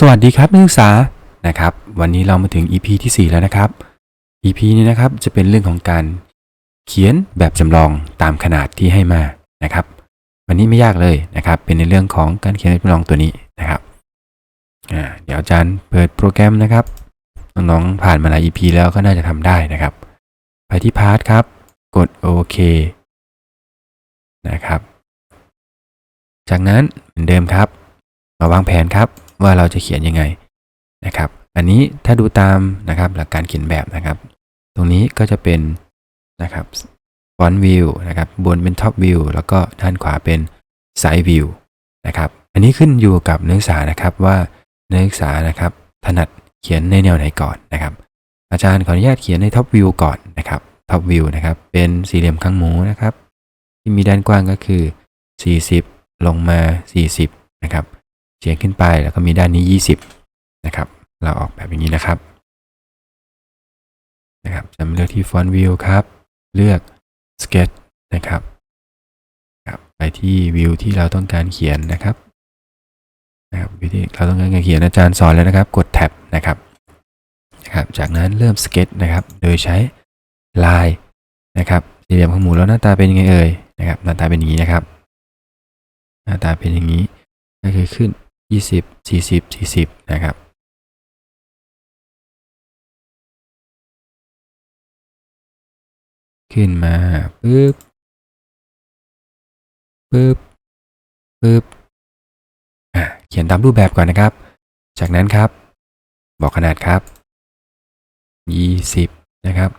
สวัสดีครับนักศึกษานะครับ วันนี้เรามาถึง EP ที่ 4 แล้วนะครับ EP นี้นะครับจะเป็นเรื่องของการเขียนแบบจำลองตามขนาดที่ให้มานะครับ วันนี้ไม่ยากเลยนะครับ เป็นในเรื่องของการเขียนแบบจำลองตัวนี้นะครับเดี๋ยวอาจารย์เปิดโปรแกรมนะครับน้องๆผ่านมาหลาย EP แล้วก็น่าจะทำได้นะครับ ไปที่พาร์ทครับ กดโอเคนะครับ จากนั้นเหมือนเดิมครับมาวางแผนครับ ว่าเราจะเขียนยังไงนะครับ อันนี้ถ้าดูตามนะครับหลักการเขียนแบบนะครับ ตรงนี้ก็จะเป็นนะครับฟอนต์วิวนะครับบนเป็นท็อปวิวแล้วก็ด้านขวาเป็นไซด์วิวนะครับ อันนี้ขึ้นอยู่กับนักศึกษานะครับว่านักศึกษานะครับถนัดเขียนในแนวไหนก่อนนะครับ อาจารย์ขออนุญาตเขียนในท็อปวิวก่อนนะครับท็อปวิวนะครับเป็นสี่เหลี่ยมข้างหมูนะครับ ที่มีด้านกว้างก็คือ 40 ลงมา 40 นะครับ เฉียงขึ้นไปแล้วก็มีด้านนี้ 20 นะครับ เราออกแบบอย่างนี้นะครับนะครับจำเลือกที่ Font View ครับ เลือก Sketch นะครับครับไปที่วิวที่เราต้องการเขียนนะครับนะครับวิธีเราต้องการเขียนอาจารย์สอนแล้วนะครับ กดแท็บนะครับนะครับจากนั้นเริ่ม Sketch นะครับ โดยใช้ลายนะครับสี่เหลี่ยมข้างหมูแล้วหน้าตาเป็นยังไงเอ่ยนะครับ หน้าตาเป็นอย่างนี้นะครับ หน้าตาเป็นอย่างนี้ก็คือขึ้น 20 40 40 นะครับ ขึ้นมาปึ๊บปึ๊บปึ๊บอะเขียนตามรูปแบบก่อนนะครับ จากนั้นครับ บอกขนาดครับ 20 นะครับ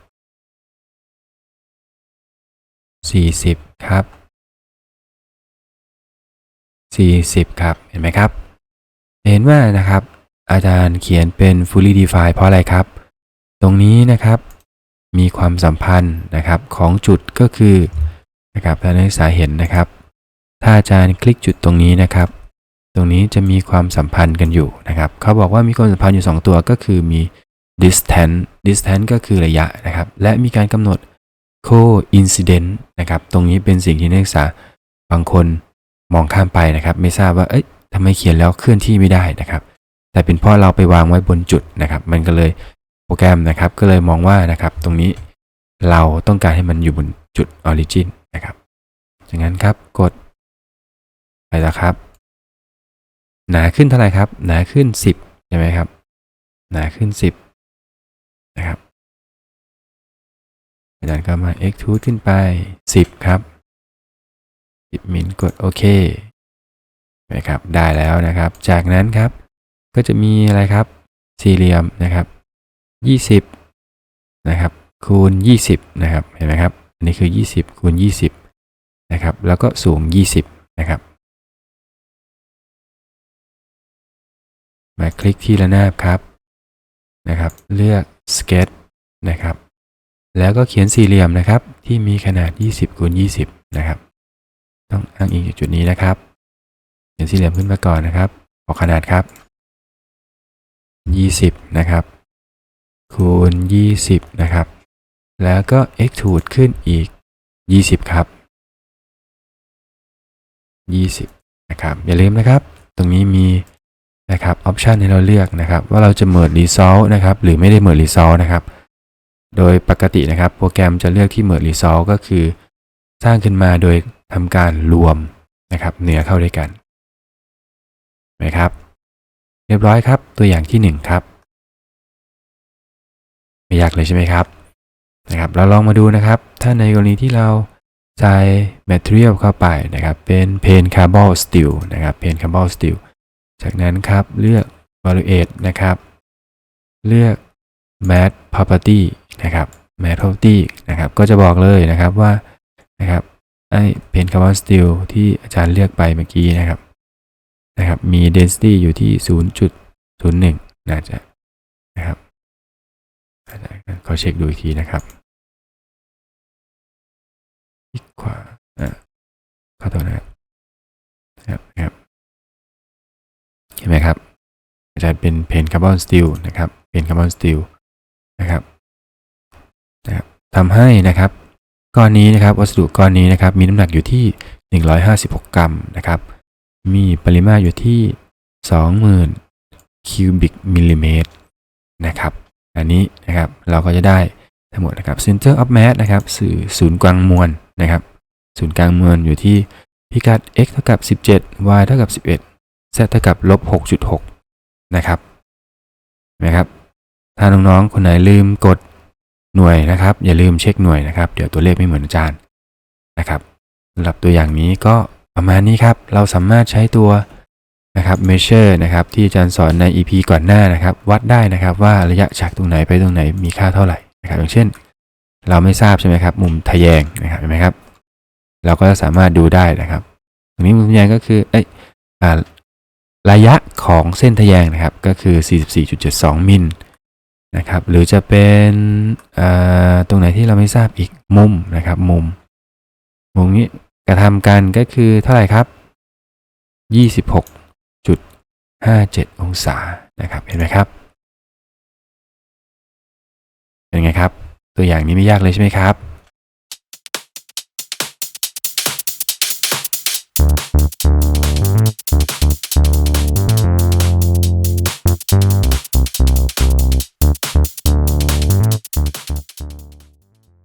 40 ครับ 40 ครับ เห็นไหมครับ เห็นว่านะครับ อาจารย์เขียนเป็น fully define เพราะอะไรครับ ตรงนี้นะครับมีความสัมพันธ์นะครับของจุดก็คือนะครับถ้านักศึกษาเห็นนะครับ ถ้าอาจารย์คลิกจุดตรงนี้นะครับ ตรงนี้จะมีความสัมพันธ์กันอยู่นะครับ เขาบอกว่ามีความสัมพันธ์อยู่ 2 ตัวก็คือมี distance distance ก็คือระยะนะครับ และมีการกำหนด coincident นะครับ ตรงนี้เป็นสิ่งที่นักศึกษาบางคนมองข้ามไปนะครับ ไม่ทราบว่าเอ๊ะ ทำไมเขียนแล้วเคลื่อนที่ไม่ได้นะครับ แต่เป็นเพราะเราไปวางไว้บนจุดนะครับ มันก็เลยโปรแกรมนะครับ ก็เลยมองว่านะครับ ตรงนี้เราต้องการให้มันอยู่บนจุด origin นนะครับจากนั้นครับกดไปแล้วครับ หนาขึ้นเท่าไหร่ครับ หนาขึ้น 10ใช่ไหมครับ หนาขึ้น 10 นะครับอาจารย์ก็มา extrude ขึ้นไป 10 ครับ 10มิลกดโอเค นะครับได้แล้วนะครับ จากนั้นครับก็จะมีอะไรครับสี่เหลี่ยมนะครับ 20นะครับคูณ 20นะครับเห็นไหมครับอันนี้คือ 20คูณ20นะครับแล้วก็สูง 20นะครับมาคลิกที่ระนาบครับนะครับ เลือก Sketch นะครับ แล้วก็เขียนสี่เหลี่ยมนะครับ ที่มีขนาด 20คูณ20นะครับ ต้องอ้างอิงจากจุดนี้นะครับ เขียนสี่เหลี่ยมขึ้นมาก่อนนะครับออกขนาดครับ 20 นะครับ คูณ 20 นะครับ แล้วก็ extrude ขึ้นอีก 20 ครับ 20 นะครับ อย่าลืมนะครับ ตรงนี้มีนะครับออปชันให้เราเลือกนะครับ ว่าเราจะ merge result นะครับ หรือไม่ได้ merge result นะครับ โดยปกตินะครับ โปรแกรมจะเลือกที่ merge result ก็คือ สร้างขึ้นมาโดยทำการรวมนะครับเนื้อเข้าด้วยกัน ไหมครับ เรียบร้อยครับตัวอย่างที่ 1 ครับ ไม่ยากเลยใช่ไหมครับนะครับ เราลองมาดูนะครับ ถ้าในกรณีที่เราใส่ material เข้าไปนะครับ เป็น paint carbon steel นะครับ paint carbon steel จากนั้นครับเลือก evaluate นะครับ เลือก mat property นะครับ mat property นะครับ ก็จะบอกเลยนะครับว่านะครับไอ้ paint carbon steel ที่อาจารย์เลือกไปเมื่อกี้นะครับ นะครับมี density อยู่ที่ 0.01 น่าจะนะครับขอเช็คดูอีกทีนะครับคลิกขวาอะขอโทษนะครับนะครับนะครับเห็นไหมครับอาจารย์เป็นเพนคาร์บอนสตีลนะครับเพนคาร์บอนสตีลนะครับนะครับทำให้นะครับก้อนนี้นะครับวัสดุก้อนนี้นะครับมีน้ำหนักอยู่ที่ 156 กรัมนะครับ มีปริมาตรอยู่ที่ 20,000คิคิวบิกมิลลิเมตรนะครับ อันนี้นะครับเราก็จะได้ทั้งหมดนะครับ center of mass นะครับสื่อศูนย์กลางมวลนะครับ ศูนย์กลางมวลอยู่ที่พิกัด x เท่ากับ 17 y เท่ากับ 11 z เท่ากับลบ 6.6 นะครับนะครับ ถ้าน้องๆ คนไหนลืมกดหน่วยนะครับ อย่าลืมเช็คหน่วยนะครับ เดี๋ยวตัวเลขไม่เหมือนอาจารย์นะครับสำหรับตัวอย่างนี้ก็ ประมาณนี้ครับ เราสามารถใช้ตัวนะครับ measure นะครับ ที่อาจารย์สอนใน EP ก่อนหน้านะครับ วัดได้นะครับว่าระยะจากตรงไหนไปตรงไหนมีค่าเท่าไหร่นะครับอย่างเช่น เราไม่ทราบใช่ไหมครับ มุมทะแยงนะครับเห็นไหมครับ เราก็สามารถดูได้นะครับ ตรงนี้มุมทะแยงก็คือเอ้ยอ่าระยะของเส้นทะแยงนะครับ ก็คือ 44.72 มิลนะครับ หรือจะเป็นตรงไหนที่เราไม่ทราบอีกมุมนะครับ มุมมุมนี้ กระทำกันก็คือเท่าไหร่ครับ 26.57 องศานะครับเห็นไหมครับ เป็นไงครับ ตัวอย่างนี้ไม่ยากเลยใช่ไหมครับ